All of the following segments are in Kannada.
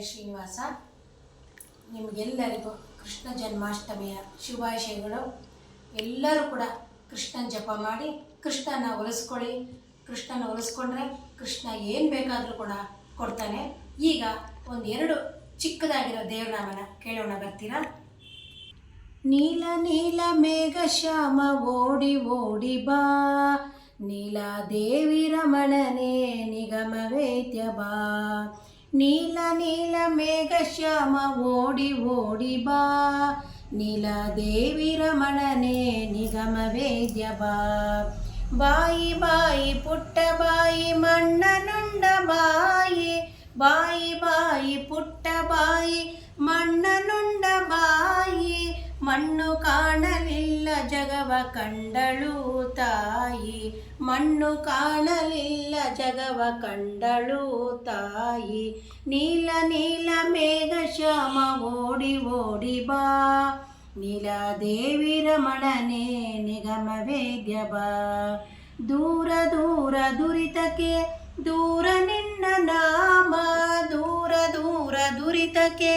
ಶ್ರೀನಿವಾಸ, ನಿಮಗೆಲ್ಲರಿಗೂ ಕೃಷ್ಣ ಜನ್ಮಾಷ್ಟಮಿಯ ಶುಭಾಶಯಗಳು. ಎಲ್ಲರೂ ಕೂಡ ಕೃಷ್ಣನ ಜಪ ಮಾಡಿ, ಕೃಷ್ಣನ ಒಲಿಸ್ಕೊಳ್ಳಿ. ಕೃಷ್ಣನ ಒಲಿಸ್ಕೊಂಡ್ರೆ ಕೃಷ್ಣ ಏನು ಬೇಕಾದರೂ ಕೂಡ ಕೊಡ್ತಾನೆ. ಈಗ ಒಂದು ಎರಡು ಚಿಕ್ಕದಾಗಿರೋ ದೇವನಾಮನ ಕೇಳೋಣ, ಬರ್ತೀರಾ? ನೀಲ ನೀಲ ಮೇಘ ಶ್ಯಾಮ ಓಡಿ ಓಡಿ ಬಾ. ನೀಲ ದೇವಿ ರಮಣನೇ ನಿಗಮ ವೇದ್ಯ ಬಾ. ನೀಲ ನೀಲ ಮೇಘ ಶ್ಯಾಮ ಓಡಿ ಓಡಿ ಬಾ ನೀಲ ದೇವಿ ರಮಣನೆ ನಿಗಮ ವೇದ್ಯ ಬಾ ಬಾಯಿ ಬಾಯಿ ಪುಟ್ಟ ಬಾಯಿ ಮಣ್ಣನುಂಡ ಬಾಯಿ ಬಾಯಿ ಬಾಯಿ ಪುಟ್ಟ ಬಾಯಿ ಮಣ್ಣನುಂಡ ಬಾಯಿ ಮಣ್ಣು ಕಾಣಲಿಲ್ಲ ಜಗವ ಕಂಡಳು ತಾಯಿ. ಮಣ್ಣು ಕಾಣಲಿಲ್ಲ ಜಗವ ಕಂಡಳು ತಾಯಿ. ನೀಲ ನೀಲ ಮೇಘ ಶ್ಯಾಮ ಓಡಿ ಓಡಿ ಬಾ. ನೀಲ ದೇವಿ ರಮಣನೆ ನಿಗಮ ವೇದ್ಯ ಬಾ ದೂರ ದೂರ ದುರಿತಕ್ಕೆ ದೂರ ನಿನ್ನ ನಾಮ. ದೂರ ದೂರ ದುರಿತಕ್ಕೆ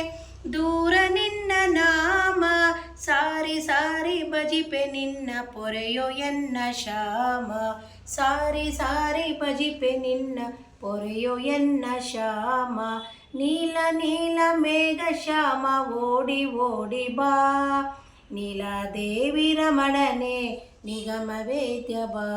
ದೂರ ನಿನ್ನ ನಾಮ. ಸಾರಿ ಸಾರಿ ಬಜಿಪೆ ನಿನ್ನ ಪೊರೆಯೋ ಎನ್ನ ಶಾಮ ಸಾರಿ ಸಾರಿ ಬಜಿಪೆ ನಿನ್ನ ಪೊರೆಯೋ ಎನ್ನ ಶಾಮ ನೀಲ ನೀಲ ಮೇಘ ಶ್ಯಾಮ ಓಡಿ ಓಡಿ ಬಾ ನೀಲ ದೇವಿ ರಮಣನೆ ನಿಗಮ ವೇದ್ಯ ಬಾ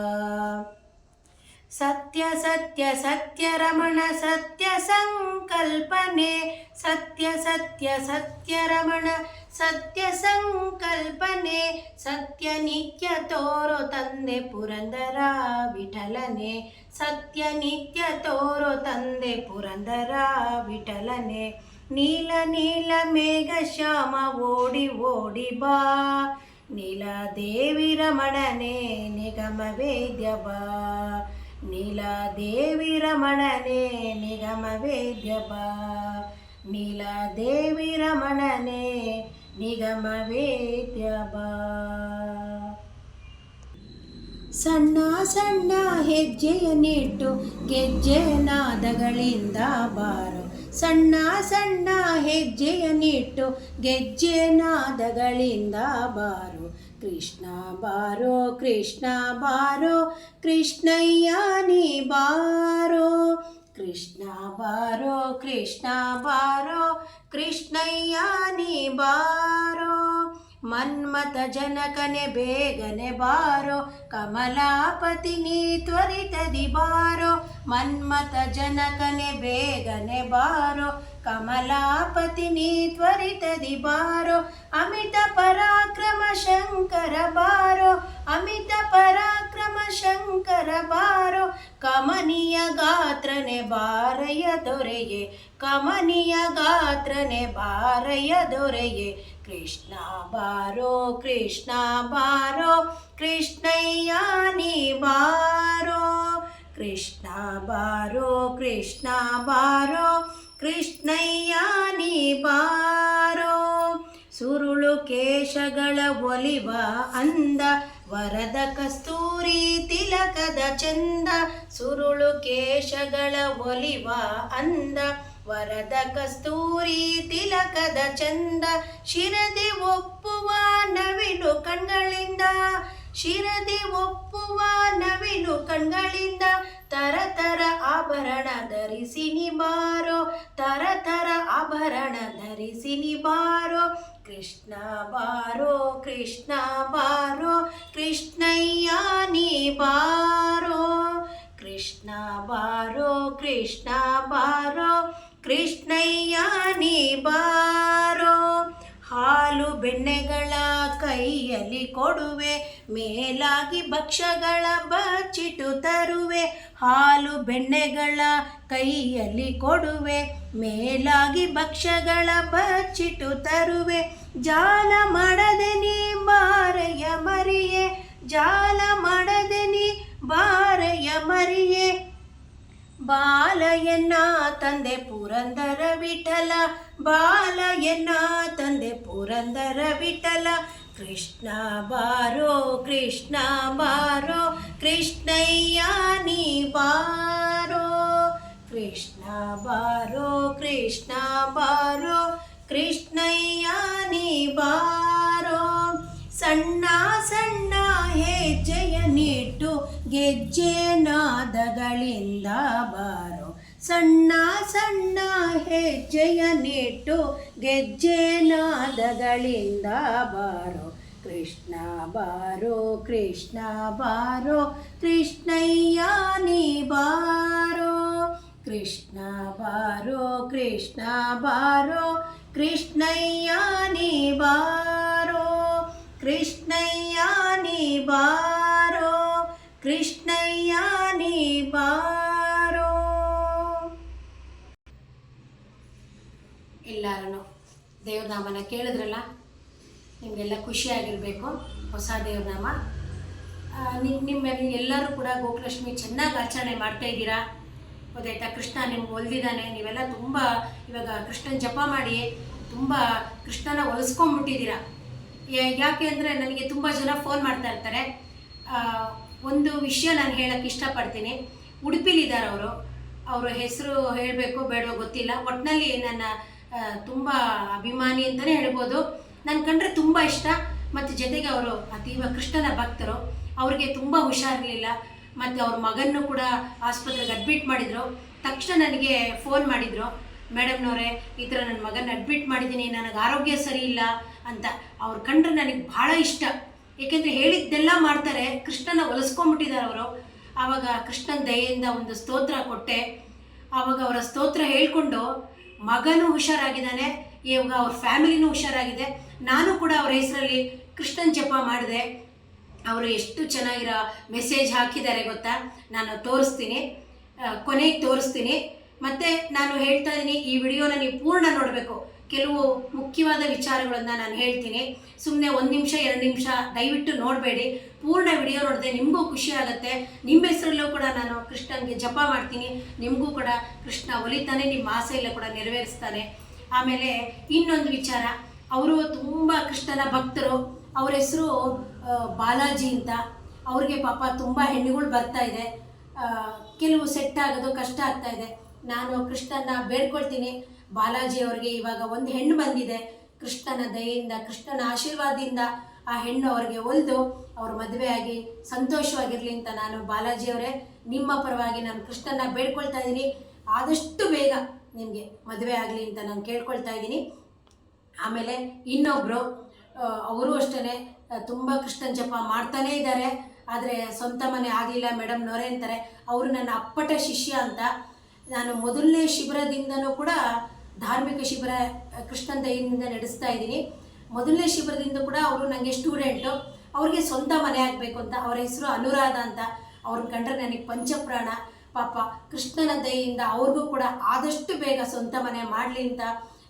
ಸತ್ಯ ಸತ್ಯ ಸತ್ಯ ರಮಣ ಸತ್ಯ ಸಂಕಲ್ಪನೆ ಸತ್ಯ ಸತ್ಯ ಸತ್ಯ ರಮಣ ಸತ್ಯ ಸಂಕಲ್ಪನೆ ಸತ್ಯ ನಿತ್ಯ ತೋರೋ ತಂದೆ ಪುರಂದರ ವಿಠಲನೆ ಸತ್ಯ ನಿತ್ಯ ತೋರೋ ತಂದೆ ಪುರಂದರ ವಿಠಲನೆ ನೀಲ ನೀಲ ಮೇಘ ಶ್ಯಾಮ ಓಡಿ ಓಡಿ ಬಾ ನೀಲ ದೇವಿ ರಮಣನೆ ನಿಗಮ ವೇದ್ಯ ಬಾ ನೀಲ ದೇವಿ ರಮಣನೆ ನಿಗಮ ವೇದ್ಯ ಬಾ ನೀಲಾದೇವಿ ರಮಣನೆ ನಿಗಮ ವೇದ್ಯ ಬಾ ಸಣ್ಣ ಸಣ್ಣ ಹೆಜ್ಜೆಯ ಗೆಜ್ಜೆನಾದಗಳಿಂದ ಗೆಜ್ಜೆ ನಾದಗಳಿಂದ ಬಾರು. ಸಣ್ಣ ಸಣ್ಣ ಹೆಜ್ಜೆಯ ಗೆಜ್ಜೆನಾದಗಳಿಂದ ಗೆಜ್ಜೆ ನಾದಗಳಿಂದ ಬಾರೋ. ಕೃಷ್ಣ ಬಾರೋ ಕೃಷ್ಣ ಬಾರೋ, ಕೃಷ್ಣಯ್ಯ ನೀ ಬಾರೋ. ಕೃಷ್ಣ ಬಾರೋ ಕೃಷ್ಣ ಬಾರೋ, ಕೃಷ್ಣಯ್ಯ ನೀ ಬಾರೋ. ಮನ್ಮತ ಜನಕನೆ ಬೇಗನೆ ಬಾರೋ, ಕಮಲಾಪತಿ ನೀ ತ್ವರಿತದಿ ಬಾರೋ ಮನ್ಮತ ಜನಕನೆ ಬೇಗನೆ ಬಾರೋ, ಕಮಲಾಪತಿ ನೀ ತ್ವರಿತದಿ ಬಾರೋ, ಅಮಿತ ಪರಾಕ್ರಮ ಶಂಕರ ಬಾರೋ, ಅಮಿತ ಪರಾಕ್ರಮ ಶಂಕರ ಬಾರೋ, ಕಮನಿಯ ಗಾತ್ರನೆ ಬಾರಯ್ಯ ದೊರೆಯೇ, ಕಮನೀಯ ಗಾತ್ರನೆ ಬಾರಯ್ಯ ದೊರೆಯೇ, ಕೃಷ್ಣ ಬಾರೋ ಕೃಷ್ಣ ಬಾರೋ, ಕೃಷ್ಣಯ್ಯ ನೀ ಬಾರೋ. ಕೃಷ್ಣ ಬಾರೋ ಕೃಷ್ಣ ಬಾರೋ, ಕೃಷ್ಣಯ್ಯ ನೀ ಬಾರೋ. ಸುರುಳು ಕೇಶಗಳ ಒಲಿವ ಅಂದ, ವರದ ಕಸ್ತೂರಿ ತಿಲಕದ ಚಂದ. ಸುರುಳು ಕೇಶಗಳ ಒಲಿವ ಅಂದ, ವರದ ಕಸ್ತೂರಿ ತಿಲಕದ ಚಂದ. ಶಿರದಿ ಒಪ್ಪುವ ನವಿಲು ಕಣ್ಗಳಿಂದ ಶಿರದಿ ಒಪ್ಪುವ ನವಿಲು ಕಣ್ಗಳಿಂದ ತರತರ ತರ ಆಭರಣ ಧರಿಸಿ ನಿಬಾರೋ ತರ ತರ ಆಭರಣ ಧರಿಸಿ ನಿಬಾರೋ. ಕೃಷ್ಣ ಬಾರೋ ಕೃಷ್ಣ ಬಾರೋ, ಕೃಷ್ಣಯ್ಯ ನೀ ಬಾರೋ ಕೃಷ್ಣ ಬಾರೋ ಕೃಷ್ಣ ಬಾರೋ, ಕೃಷ್ಣಯ್ಯ ನೀ ಬಾರೋ ಹಾಲು ಬೆಣ್ಣೆಗಳ ಕೈಯಲ್ಲಿ ಕೊಡುವೆ, ಮೇಲಾಗಿ ಭಕ್ಷ್ಯಗಳ ಬಚ್ಚಿಟ್ಟು ತರುವೆ. ಹಾಲು ಬೆಣ್ಣೆಗಳ ಕೈಯಲ್ಲಿ ಕೊಡುವೆ, ಮೇಲಾಗಿ ಭಕ್ಷ್ಯಗಳ ಬಚ್ಚಿಟ್ಟು ತರುವೆ. ಜಾಲ ಮಾಡದೆ ನೀ ಬಾರಯ ಮರಿಯೇ, ಜಾಲ ಮಾಡದೆ ನೀ ಬಾರಯ ಮರಿಯೇ. ಬಾಲಯನ್ನ ತಂದೆ ಪುರಂದರ ವಿಠಲ ಬಾಲಯ್ಯನ ತಂದೆ ಪುರಂದರ ವಿಠಲ. ಕೃಷ್ಣ ಬಾರೋ ಕೃಷ್ಣ ಬಾರೋ, ಕೃಷ್ಣಯ್ಯ ನೀ ಬಾರೋ. ಕೃಷ್ಣ ಬಾರೋ ಕೃಷ್ಣ ಬಾರೋ, ಕೃಷ್ಣಯ್ಯ ನೀ ಬಾರೋ. ಸಣ್ಣ ಗೆಜ್ಜೆ ನಾದಗಳಿಂದ ಬಾರೋ. ಸಣ್ಣ ಸಣ್ಣ ಹೆಜ್ಜೆಯ ನೆಟ್ಟು ಗೆಜ್ಜೆ ನಾದಗಳಿಂದ ಬಾರೋ. ಕೃಷ್ಣ ಬಾರೋ ಕೃಷ್ಣ ಬಾರೋ, ಕೃಷ್ಣಯ್ಯ ನೀ ಬಾರೋ. ಕೃಷ್ಣ ಬಾರೋ ಕೃಷ್ಣ ಬಾರೋ, ಕೃಷ್ಣಯ್ಯ ನೀ ಬಾರೋ. ಕೃಷ್ಣಯ್ಯ ನೀ ಬಾರೋ ಕೃಷ್ಣಯ್ಯ, ನೀ ಬಾರೋ. ಎಲ್ಲರೂ ದೇವನಾಮನ ಕೇಳಿದ್ರಲ್ಲ, ನಿಮಗೆಲ್ಲ ಖುಷಿಯಾಗಿರಬೇಕು ಹೊಸ ದೇವನಾಮ ನಿಮ್ಮ ಎಲ್ಲರೂ ಕೂಡ ಗೋಕುಲಕ್ಷ್ಮಿ ಚೆನ್ನಾಗಿ ಆಚರಣೆ ಮಾಡ್ತಾ ಇದ್ದೀರಾ? ಗೊತ್ತಾಯ್ತಾ? ಕೃಷ್ಣ ನಿಮ್ಗೆ ಒಲ್ದಿದ್ದಾನೆ, ನೀವೆಲ್ಲ ತುಂಬ ಇವಾಗ ಕೃಷ್ಣನ ಜಪ ಮಾಡಿ ತುಂಬ ಕೃಷ್ಣನ ಒಲಿಸ್ಕೊಂಡ್ಬಿಟ್ಟಿದ್ದೀರಾ. ಯಾ- ಯಾಕೆ ಅಂದರೆ ನನಗೆ ತುಂಬ ಜನ ಫೋನ್ ಮಾಡ್ತಾ ಇರ್ತಾರೆ. ಒಂದು ವಿಷಯ ನಾನು ಹೇಳಕ್ಕೆ ಇಷ್ಟಪಡ್ತೀನಿ. ಉಡುಪಿಲಿದ್ದಾರೆ ಅವರು. ಅವರ ಹೆಸರು ಹೇಳಬೇಕು ಬೇಡವೋ ಗೊತ್ತಿಲ್ಲ. ಒಟ್ಟಿನಲ್ಲಿ ನನ್ನ ತುಂಬ ಅಭಿಮಾನಿ ಅಂತಲೇ ಹೇಳ್ಬೋದು. ನನ್ನ ಕಂಡ್ರೆ ತುಂಬ ಇಷ್ಟ. ಮತ್ತು ಜೊತೆಗೆ ಅವರು ಅತೀವ ಕೃಷ್ಣನ ಭಕ್ತರು. ಅವ್ರಿಗೆ ತುಂಬ ಹುಷಾರಿರಲಿಲ್ಲ. ಮತ್ತು ಅವ್ರ ಮಗನ್ನು ಕೂಡ ಆಸ್ಪತ್ರೆಗೆ ಅಡ್ಮಿಟ್ ಮಾಡಿದರು. ತಕ್ಷಣ ನನಗೆ ಫೋನ್ ಮಾಡಿದರು. ಮೇಡಮ್ನವರೇ, ಈ ಥರ ನನ್ನ ಮಗನ ಅಡ್ಮಿಟ್ ಮಾಡಿದ್ದೀನಿ. ನನಗೆ ಆರೋಗ್ಯ ಸರಿ ಇಲ್ಲ ಅಂತ. ಅವ್ರು ಕಂಡ್ರೆ ನನಗೆ ಭಾಳ ಇಷ್ಟ. ಏಕೆಂದರೆ ಹೇಳಿದ್ದೆಲ್ಲ ಮಾಡ್ತಾರೆ, ಕೃಷ್ಣನ ಒಲಿಸ್ಕೊಂಡ್ಬಿಟ್ಟಿದ್ದಾರೆ ಅವರು. ಆವಾಗ ಕೃಷ್ಣನ ದಯೆಯಿಂದ ಒಂದು ಸ್ತೋತ್ರ ಕೊಟ್ಟೆ. ಆವಾಗ ಅವರ ಸ್ತೋತ್ರ ಹೇಳ್ಕೊಂಡು ಮಗನೂ ಹುಷಾರಾಗಿದ್ದಾನೆ, ಇವಾಗ ಅವ್ರ ಫ್ಯಾಮಿಲಿನೂ ಹುಷಾರಾಗಿದೆ. ನಾನು ಕೂಡ ಅವ್ರ ಹೆಸರಲ್ಲಿ ಕೃಷ್ಣನ್ ಜಪ ಮಾಡಿದೆ. ಅವರು ಎಷ್ಟು ಚೆನ್ನಾಗಿರೋ ಮೆಸೇಜ್ ಹಾಕಿದ್ದಾರೆ ಗೊತ್ತಾ? ನಾನು ತೋರಿಸ್ತೀನಿ ಕೊನೆಗೆ ತೋರಿಸ್ತೀನಿ. ಮತ್ತು ನಾನು ಹೇಳ್ತಾ ಇದ್ದೀನಿ, ಈ ವಿಡಿಯೋನ ನೀವು ಪೂರ್ಣ ನೋಡಬೇಕು. ಕೆಲವು ಮುಖ್ಯವಾದ ವಿಚಾರಗಳನ್ನು ನಾನು ಹೇಳ್ತೀನಿ. ಸುಮ್ಮನೆ ಒಂದು ನಿಮಿಷ, ಎರಡು ನಿಮಿಷ ದಯವಿಟ್ಟು ನೋಡಬೇಡಿ. ಪೂರ್ಣ ವಿಡಿಯೋ ನೋಡಿದೆ ನಿಮಗೂ ಖುಷಿ ಆಗುತ್ತೆ. ನಿಮ್ಮ ಹೆಸರಲ್ಲೂ ಕೂಡ ನಾನು ಕೃಷ್ಣನಿಗೆ ಜಪ ಮಾಡ್ತೀನಿ. ನಿಮಗೂ ಕೂಡ ಕೃಷ್ಣ ಒಲಿತಾನೆ, ನಿಮ್ಮ ಆಸೆಯಲ್ಲೂ ಕೂಡ ನೆರವೇರಿಸ್ತಾನೆ. ಆಮೇಲೆ ಇನ್ನೊಂದು ವಿಚಾರ. ಅವರು ತುಂಬ ಕೃಷ್ಣನ ಭಕ್ತರು. ಅವ್ರ ಹೆಸರು ಬಾಲಾಜಿ ಅಂತ. ಅವ್ರಿಗೆ ಪಾಪ ತುಂಬ ಹೆಣ್ಣುಗಳು ಬರ್ತಾ ಇದೆ. ಕೆಲವು ಸೆಟ್ ಆಗೋದು, ಕಷ್ಟ ಆಗ್ತಾ ಇದೆ. ನಾನು ಕೃಷ್ಣನ ಬೇಡ್ಕೊಳ್ತೀನಿ. ಬಾಲಾಜಿ ಅವ್ರಿಗೆ ಇವಾಗ ಒಂದು ಹೆಣ್ಣು ಬಂದಿದೆ. ಕೃಷ್ಣನ ದಯೆಯಿಂದ, ಕೃಷ್ಣನ ಆಶೀರ್ವಾದದಿಂದ ಆ ಹೆಣ್ಣು ಅವ್ರಿಗೆ ಒಲಿದು ಅವ್ರ ಮದುವೆಯಾಗಿ ಸಂತೋಷವಾಗಿರಲಿ ಅಂತ ನಾನು ಬಾಲಾಜಿ ಅವರೇ, ನಿಮ್ಮ ಪರವಾಗಿ ನಾನು ಕೃಷ್ಣನ ಬೇಡ್ಕೊಳ್ತಾ ಇದ್ದೀನಿ. ಆದಷ್ಟು ಬೇಗ ನಿಮಗೆ ಮದುವೆ ಆಗಲಿ ಅಂತ ನಾನು ಕೇಳ್ಕೊಳ್ತಾ ಇದ್ದೀನಿ. ಆಮೇಲೆ ಇನ್ನೊಬ್ಬರು ಅವರು ಅಷ್ಟೇ ತುಂಬ ಕೃಷ್ಣನ ಜಪ ಮಾಡ್ತಾನೇ ಇದ್ದಾರೆ. ಆದರೆ ಸ್ವಂತ ಮನೆ ಆಗಲಿಲ್ಲ ಮೇಡಮ್ನವರೇ ಅಂತಾರೆ. ಅವರು ನನ್ನ ಅಪ್ಪಟ ಶಿಷ್ಯ ಅಂತ. ನಾನು ಮೊದಲನೇ ಶಿಬಿರದಿಂದನೂ ಕೂಡ ಧಾರ್ಮಿಕ ಶಿಬಿರ ಕೃಷ್ಣನ ದಯಿಂದ ನಡೆಸ್ತಾ ಇದ್ದೀನಿ. ಮೊದಲನೇ ಶಿಬಿರದಿಂದ ಕೂಡ ಅವರು ನನಗೆ ಸ್ಟೂಡೆಂಟು. ಅವ್ರಿಗೆ ಸ್ವಂತ ಮನೆ ಆಗಬೇಕು ಅಂತ, ಅವರ ಹೆಸರು ಅನುರಾಧ ಅಂತ. ಅವ್ರನ್ನ ಕಂಡ್ರೆ ನನಗೆ ಪಂಚಪ್ರಾಣ. ಪಾಪ ಕೃಷ್ಣನ ದಯೆಯಿಂದ ಅವ್ರಿಗೂ ಕೂಡ ಆದಷ್ಟು ಬೇಗ ಸ್ವಂತ ಮನೆ ಮಾಡಲಿ ಅಂತ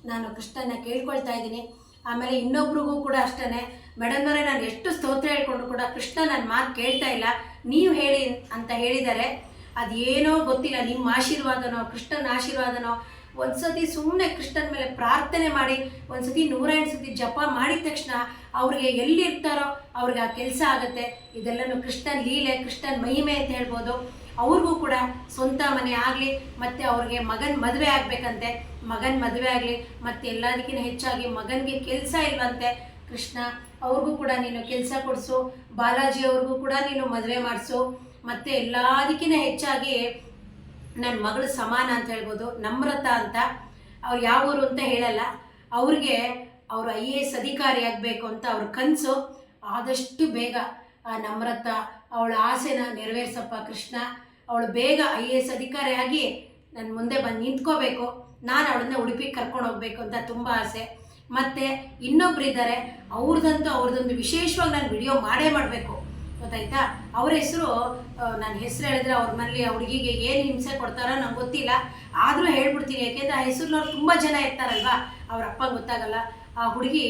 ನಾನು ಕೃಷ್ಣನ ಕೇಳ್ಕೊಳ್ತಾ ಇದ್ದೀನಿ. ಆಮೇಲೆ ಇನ್ನೊಬ್ರಿಗೂ ಕೂಡ ಅಷ್ಟೇ ಮೇಡಮ್ನವರೇ ನಾನು ಎಷ್ಟು ಸ್ತೋತ್ರ ಹೇಳ್ಕೊಂಡು ಕೂಡ ಕೃಷ್ಣ ನನ್ನ ಮಾತು ಕೇಳ್ತಾ ಇಲ್ಲ. ನೀವು ಹೇಳಿ ಅಂತ ಹೇಳಿದ್ದಾರೆ. ಅದೇನೋ ಗೊತ್ತಿಲ್ಲ, ನಿಮ್ಮ ಆಶೀರ್ವಾದನೋ, ಕೃಷ್ಣನ ಆಶೀರ್ವಾದನೋ ಒಂದ್ಸತಿ ಸುಮ್ಮನೆ ಕೃಷ್ಣನ ಮೇಲೆ ಪ್ರಾರ್ಥನೆ ಮಾಡಿ, ಒಂದ್ಸತಿ ನೂರೆಂಟು ಸತಿ ಜಪ ಮಾಡಿದ ತಕ್ಷಣ ಅವ್ರಿಗೆ ಎಲ್ಲಿರ್ತಾರೋ ಅವ್ರಿಗೆ ಆ ಕೆಲಸ ಆಗುತ್ತೆ. ಇದೆಲ್ಲನೂ ಕೃಷ್ಣನ್ ಲೀಲೆ, ಕೃಷ್ಣನ್ ಮಹಿಮೆ ಅಂತ ಹೇಳ್ಬೋದು. ಅವ್ರಿಗೂ ಕೂಡ ಸ್ವಂತ ಮನೆ ಆಗಲಿ, ಮತ್ತು ಅವ್ರಿಗೆ ಮಗನ ಮದುವೆ ಆಗಬೇಕಂತೆ. ಮಗನ ಮದುವೆ ಆಗಲಿ, ಮತ್ತು ಎಲ್ಲದಕ್ಕಿಂತ ಹೆಚ್ಚಾಗಿ ಮಗನಿಗೆ ಕೆಲಸ ಇಲ್ವಂತೆ. ಕೃಷ್ಣ, ಅವ್ರಿಗೂ ಕೂಡ ನೀನು ಕೆಲಸ ಕೊಡಿಸು. ಬಾಲಾಜಿ ಅವ್ರಿಗೂ ಕೂಡ ನೀನು ಮದುವೆ ಮಾಡಿಸು. ಮತ್ತು ಎಲ್ಲದಕ್ಕಿಂತ ಹೆಚ್ಚಾಗಿ ನನ್ನ ಮಗಳು ಸಮಾನ ಅಂತ ಹೇಳ್ಬೋದು, ನಮ್ರತ ಅಂತ ಅವ್ರು ಯಾವ ಊರು ಅಂತ ಹೇಳಲ್ಲ. ಅವ್ರಿಗೆ ಅವರು ಐ ಎ ಎಸ್ ಅಧಿಕಾರಿ ಆಗಬೇಕು ಅಂತ ಅವ್ರ ಕನಸು ಆದಷ್ಟು ಬೇಗ ಆ ನಮ್ರತ, ಅವಳ ಆಸೆನ ನೆರವೇರಿಸಪ್ಪ ಕೃಷ್ಣ, ಅವಳು ಬೇಗ ಐ ಎ ಎಸ್ ಅಧಿಕಾರಿ ಆಗಿ ನನ್ನ ಮುಂದೆ ಬಂದು ನಿಂತ್ಕೋಬೇಕು. ನಾನು ಅವಳನ್ನ ಉಡುಪಿಗೆ ಕರ್ಕೊಂಡು ಹೋಗ್ಬೇಕು ಅಂತ ತುಂಬ ಆಸೆ. ಮತ್ತು ಇನ್ನೊಬ್ರು ಇದ್ದಾರೆ ಅವ್ರದ್ದಂತೂ ಅವ್ರದ್ದೊಂದು ವಿಶೇಷವಾಗಿ ನಾನು ವಿಡಿಯೋ ಮಾಡೇ ಮಾಡಬೇಕು. ಗೊತ್ತಾಯ್ತಾ? ಅವ್ರ ಹೆಸರು ನನ್ನ ಹೆಸರು ಹೇಳಿದ್ರೆ ಅವ್ರ ಮನೇಲಿ ಹುಡುಗಿಗೆ ಏನು ಹಿಂಸೆ ಕೊಡ್ತಾರೋ ನಂಗೆ ಗೊತ್ತಿಲ್ಲ. ಆದರೂ ಹೇಳ್ಬಿಡ್ತೀನಿ, ಯಾಕೆಂದ್ರೆ ಆ ಹೆಸರಿನವ್ರು ತುಂಬ ಜನ ಇರ್ತಾರಲ್ವಾ? ಅವ್ರ ಅಪ್ಪ ಗೊತ್ತಾಗಲ್ಲ. ಆ ಹುಡುಗಿ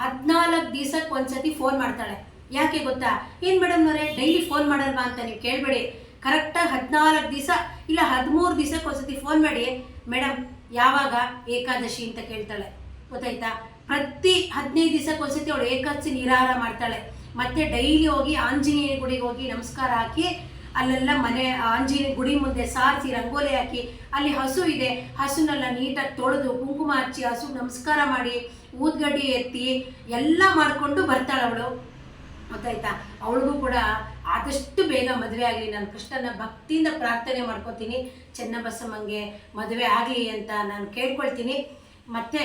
ಹದಿನಾಲ್ಕು ದಿವಸಕ್ಕೆ ಒಂದ್ಸತಿ ಫೋನ್ ಮಾಡ್ತಾಳೆ. ಯಾಕೆ ಗೊತ್ತಾ? ಏನು ಮೇಡಮ್ನವರೇ ಡೈಲಿ ಫೋನ್ ಮಾಡಲ್ವಾ ಅಂತ ನೀವು ಕೇಳಬೇಡಿ. ಕರೆಕ್ಟಾಗಿ ಹದಿನಾಲ್ಕು ದಿವಸ ಇಲ್ಲ ಹದಿಮೂರು ದಿವಸಕ್ಕೆ ಒಂದ್ಸತಿ ಫೋನ್ ಮಾಡಿ ಮೇಡಮ್ ಯಾವಾಗ ಏಕಾದಶಿ ಅಂತ ಕೇಳ್ತಾಳೆ? ಗೊತ್ತಾಯ್ತಾ? ಪ್ರತಿ ಹದಿನೈದು ದಿವಸಕ್ಕೆ ಒಂದ್ಸತಿ ಅವಳು ಏಕಾದಶಿ ನಿರಾಹಾರ ಮಾಡ್ತಾಳೆ. ಮತ್ತೆ ಡೈಲಿ ಹೋಗಿ ಆಂಜನೇಯ ಗುಡಿಗೆ ಹೋಗಿ ನಮಸ್ಕಾರ ಹಾಕಿ, ಅಲ್ಲೆಲ್ಲ ಮನೆ ಆಂಜನೇಯ ಗುಡಿ ಮುಂದೆ ಸಾರಿಸಿ, ರಂಗೋಲಿ ಹಾಕಿ, ಅಲ್ಲಿ ಹಸು ಇದೆ. ಹಸುನೆಲ್ಲ ನೀಟಾಗಿ ತೊಳೆದು, ಕುಂಕುಮ ಹಚ್ಚಿ, ಹಸು ನಮಸ್ಕಾರ ಮಾಡಿ, ಊದ್ಗಡ್ಡಿ ಎತ್ತಿ, ಎಲ್ಲ ಮಾಡಿಕೊಂಡು ಬರ್ತಾಳೆ ಅವಳು. ಗೊತ್ತಾಯ್ತಾ? ಅವಳಿಗೂ ಕೂಡ ಆದಷ್ಟು ಬೇಗ ಮದುವೆ ಆಗಲಿ. ನಾನು ಕೃಷ್ಣನ ಭಕ್ತಿಯಿಂದ ಪ್ರಾರ್ಥನೆ ಮಾಡ್ಕೋತೀನಿ. ಚೆನ್ನಬಸಮ್ಮಂಗೆ ಮದುವೆ ಆಗಲಿ ಅಂತ ನಾನು ಕೇಳ್ಕೊಳ್ತೀನಿ. ಮತ್ತು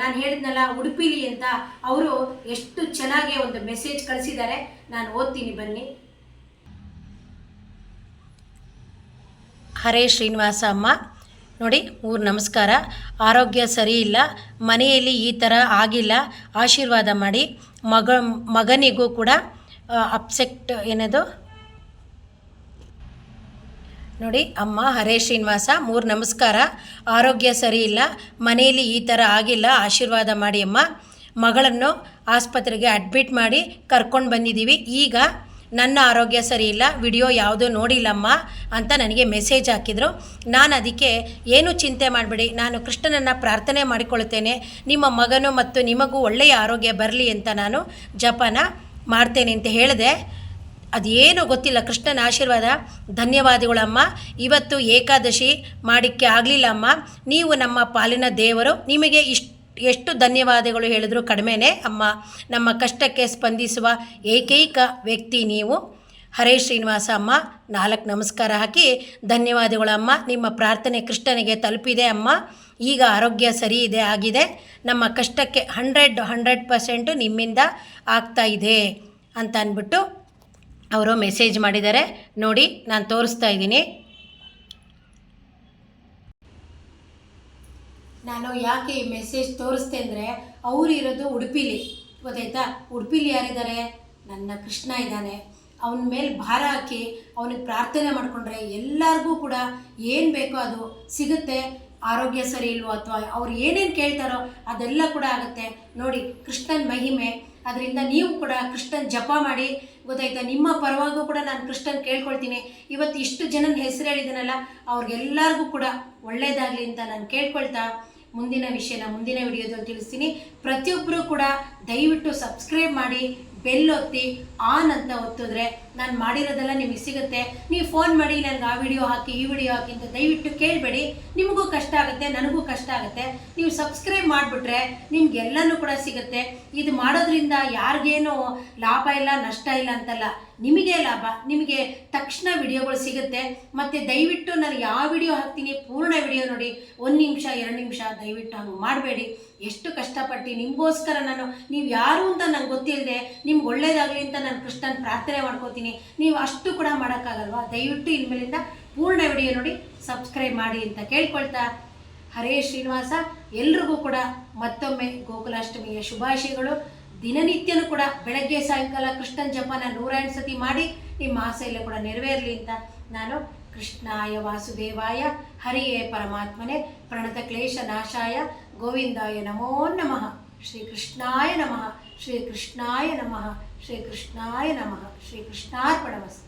ನಾನು ಹೇಳಿದ್ನಲ್ಲ ಉಡುಪಿಲಿ ಅಂತ, ಅವರು ಎಷ್ಟು ಚೆನ್ನಾಗಿ ಒಂದು ಮೆಸೇಜ್ ಕಳಿಸಿದ್ದಾರೆ ನಾನು ಓದ್ತೀನಿ ಬನ್ನಿ. ಹರೇ ಶ್ರೀನಿವಾಸ ಅಮ್ಮ. ನೋಡಿ, ಊರು ನಮಸ್ಕಾರ. ಆರೋಗ್ಯ ಸರಿ ಇಲ್ಲ. ಮನೆಯಲ್ಲಿ ಈ ಥರ ಆಗಿಲ್ಲ. ಆಶೀರ್ವಾದ ಮಾಡಿ. ಮಗ, ಮಗನಿಗೂ ಕೂಡ ಅಪ್ಸೆಕ್ಟ್ ಏನದು? ನೋಡಿ, ಅಮ್ಮ ಹರೇ ಶ್ರೀನಿವಾಸ, ಮೂರು ನಮಸ್ಕಾರ. ಆರೋಗ್ಯ ಸರಿ ಇಲ್ಲ. ಮನೆಯಲ್ಲಿ ಈ ಥರ ಆಗಿಲ್ಲ. ಆಶೀರ್ವಾದ ಮಾಡಿ ಅಮ್ಮ. ಮಗಳನ್ನು ಆಸ್ಪತ್ರೆಗೆ ಅಡ್ಮಿಟ್ ಮಾಡಿ ಕರ್ಕೊಂಡು ಬಂದಿದ್ದೀವಿ ಈಗ ನನ್ನ ಆರೋಗ್ಯ ಸರಿ ಇಲ್ಲ. ವಿಡಿಯೋ ಯಾವುದೂ ನೋಡಿಲ್ಲಮ್ಮ ಅಂತ ನನಗೆ ಮೆಸೇಜ್ ಹಾಕಿದರು. ನಾನು ಅದಕ್ಕೆ ಏನು ಚಿಂತೆ ಮಾಡಬೇಡಿ. ನಾನು ಕೃಷ್ಣನನ್ನು ಪ್ರಾರ್ಥನೆ ಮಾಡಿಕೊಳ್ತೇನೆ ನಿಮ್ಮ ಮಗನು ಮತ್ತು ನಿಮಗೂ ಒಳ್ಳೆಯ ಆರೋಗ್ಯ ಬರಲಿ ಅಂತ ನಾನು ಜಪನ ಮಾಡ್ತೇನೆ ಅಂತ ಹೇಳಿದೆ. ಅದೇನು ಗೊತ್ತಿಲ್ಲ. ಕೃಷ್ಣನ ಆಶೀರ್ವಾದ. ಧನ್ಯವಾದಗಳಮ್ಮ ಇವತ್ತು ಏಕಾದಶಿ ಮಾಡಿಕ್ಕೆ ಆಗಲಿಲ್ಲಮ್ಮ ನೀವು ನಮ್ಮ ಪಾಲಿನ ದೇವರು. ನಿಮಗೆ ಇಷ್ಟು ಎಷ್ಟು ಧನ್ಯವಾದಗಳು ಹೇಳಿದ್ರು ಕಡಿಮೆನೇ ಅಮ್ಮ. ನಮ್ಮ ಕಷ್ಟಕ್ಕೆ ಸ್ಪಂದಿಸುವ ಏಕೈಕ ವ್ಯಕ್ತಿ ನೀವು. ಹರೇ ಶ್ರೀನಿವಾಸ ಅಮ್ಮ. ನಾಲ್ಕು ನಮಸ್ಕಾರ ಹಾಕಿ ಧನ್ಯವಾದಗಳಮ್ಮ ನಿಮ್ಮ ಪ್ರಾರ್ಥನೆ ಕೃಷ್ಣನಿಗೆ ತಲುಪಿದೆ ಅಮ್ಮ. ಈಗ ಆರೋಗ್ಯ ಸರಿ ಇದೆ, ಆಗಿದೆ. ನಮ್ಮ ಕಷ್ಟಕ್ಕೆ ಹಂಡ್ರೆಡ್ ಹಂಡ್ರೆಡ್ ಪರ್ಸೆಂಟು ನಿಮ್ಮಿಂದ ಆಗ್ತಾ ಇದೆ ಅಂತ ಅಂದ್ಬಿಟ್ಟು ಅವರು ಮೆಸೇಜ್ ಮಾಡಿದ್ದಾರೆ. ನೋಡಿ, ನಾನು ತೋರಿಸ್ತಾ ಇದ್ದೀನಿ. ನಾನು ಯಾಕೆ ಈ ಮೆಸೇಜ್ ತೋರಿಸ್ತೆ ಅಂದರೆ, ಅವರು ಇರೋದು ಉಡುಪಿಲಿ. ಗೊತ್ತಾಯ್ತಾ? ಉಡುಪಿಲಿ ಯಾರಿದ್ದಾರೆ? ನನ್ನ ಕೃಷ್ಣ ಇದ್ದಾನೆ. ಅವನ ಮೇಲೆ ಭಾರ ಹಾಕಿ ಅವನಿಗೆ ಪ್ರಾರ್ಥನೆ ಮಾಡಿಕೊಂಡ್ರೆ ಎಲ್ಲರಿಗೂ ಕೂಡ ಏನು ಬೇಕೋ ಅದು ಸಿಗುತ್ತೆ. ಆರೋಗ್ಯ ಸರಿ ಇಲ್ವೋ ಅಥವಾ ಅವ್ರು ಏನೇನು ಕೇಳ್ತಾರೋ ಅದೆಲ್ಲ ಕೂಡ ಆಗುತ್ತೆ. ನೋಡಿ, ಕೃಷ್ಣನ ಮಹಿಮೆ. ಅದರಿಂದ ನೀವು ಕೂಡ ಕೃಷ್ಣನ್ ಜಪ ಮಾಡಿ ಗೊತ್ತಾಯ್ತಾ? ನಿಮ್ಮ ಪರವಾಗೂ ಕೂಡ ನಾನು ಕೃಷ್ಣನ್ ಕೇಳ್ಕೊಳ್ತೀನಿ. ಇವತ್ತು ಇಷ್ಟು ಜನನ ಹೆಸರು ಹೇಳಿದನಲ್ಲ, ಅವ್ರಿಗೆಲ್ಲರಿಗೂ ಕೂಡ ಒಳ್ಳೇದಾಗಲಿ ಅಂತ ನಾನು ಕೇಳ್ಕೊಳ್ತಾ ಮುಂದಿನ ವಿಷಯನ, ಮುಂದಿನ ವಿಡಿಯೋದಲ್ಲಿ ತಿಳಿಸ್ತೀನಿ. ಪ್ರತಿಯೊಬ್ಬರು ಕೂಡ ದಯವಿಟ್ಟು ಸಬ್ಸ್ಕ್ರೈಬ್ ಮಾಡಿ, ಬೆಲ್ ಒತ್ತಿ, ಆನ್ ಅಂತ ಒತ್ತಿದ್ರೆ ನಾನು ಮಾಡಿರೋದೆಲ್ಲ ನಿಮಗೆ ಸಿಗುತ್ತೆ. ನೀವು ಫೋನ್ ಮಾಡಿ ನನಗೆ ಆ ವಿಡಿಯೋ ಹಾಕಿ, ಈ ವಿಡಿಯೋ ಹಾಕಿ ಅಂತ ದಯವಿಟ್ಟು ಕೇಳಬೇಡಿ. ನಿಮಗೂ ಕಷ್ಟ ಆಗುತ್ತೆ, ನನಗೂ ಕಷ್ಟ ಆಗುತ್ತೆ. ನೀವು ಸಬ್ಸ್ಕ್ರೈಬ್ ಮಾಡಿಬಿಟ್ರೆ ನಿಮ್ಗೆಲ್ಲನೂ ಕೂಡ ಸಿಗುತ್ತೆ. ಇದು ಮಾಡೋದ್ರಿಂದ ಯಾರಿಗೇನು ಲಾಭ ಇಲ್ಲ, ನಷ್ಟ ಇಲ್ಲ ಅಂತಲ್ಲ, ನಿಮಗೆ ಲಾಭ, ನಿಮಗೆ ತಕ್ಷಣ ವಿಡಿಯೋಗಳು ಸಿಗುತ್ತೆ. ಮತ್ತು ದಯವಿಟ್ಟು ನಾನು ಯಾವ ವಿಡಿಯೋ ಹಾಕ್ತೀನಿ, ಪೂರ್ಣ ವಿಡಿಯೋ ನೋಡಿ, ಒಂದು ನಿಮಿಷ, ಎರಡು ನಿಮಿಷ ದಯವಿಟ್ಟು ಹಂಗೆ ಮಾಡಬೇಡಿ. ಎಷ್ಟು ಕಷ್ಟಪಟ್ಟು, ನಿಮಗೋಸ್ಕರ ನಾನು, ನೀವು ಯಾರು ಅಂತ ನಂಗೆ ಗೊತ್ತಿಲ್ಲದೆ ನಿಮ್ಗೆ ಒಳ್ಳೇದಾಗಲಿ ಅಂತ ನಾನು ಕೃಷ್ಣನ ಪ್ರಾರ್ಥನೆ ಮಾಡ್ಕೋತೀನಿ. ನೀವು ಅಷ್ಟು ಕೂಡ ಮಾಡೋಕ್ಕಾಗಲ್ವಾ? ದಯವಿಟ್ಟು ಇನ್ಮೇಲಿಂದ ಪೂರ್ಣ ವಿಡಿಯೋ ನೋಡಿ, ಸಬ್ಸ್ಕ್ರೈಬ್ ಮಾಡಿ ಅಂತ ಕೇಳ್ಕೊಳ್ತಾ. ಹರೇ ಶ್ರೀನಿವಾಸ. ಎಲ್ರಿಗೂ ಕೂಡ ಮತ್ತೊಮ್ಮೆ ಗೋಕುಲಾಷ್ಟಮಿಯ ಶುಭಾಶಯಗಳು. ದಿನನಿತ್ಯನೂ ಕೂಡ ಬೆಳಗ್ಗೆ ಸಾಯಂಕಾಲ ಕೃಷ್ಣನ ಜಪನ ನೂರಾಯಣ ಸತಿ ಮಾಡಿ, ನಿಮ್ಮ ಆಸೆಯಲ್ಲೇ ಕೂಡ ನೆರವೇರಲಿ ಅಂತ ನಾನು ಕೃಷ್ಣಾಯ ವಾಸುದೇವಾಯ. ಹರಿಯೇ ಪರಮಾತ್ಮನೆ. ಪ್ರಣತ ಕ್ಲೇಶ ನಾಶಾಯ. ಗೋವಿಂದಾಯ ನಮೋ ನಮಃ. ಶ್ರೀ ಕೃಷ್ಣಾಯ ನಮಃ. ಶ್ರೀ ಕೃಷ್ಣಾಯ ನಮಃ. ಶ್ರೀ ಕೃಷ್ಣಾಯ ನಮಃ. ಶ್ರೀ ಕೃಷ್ಣಾರ್ಪಣಮಸ್ತು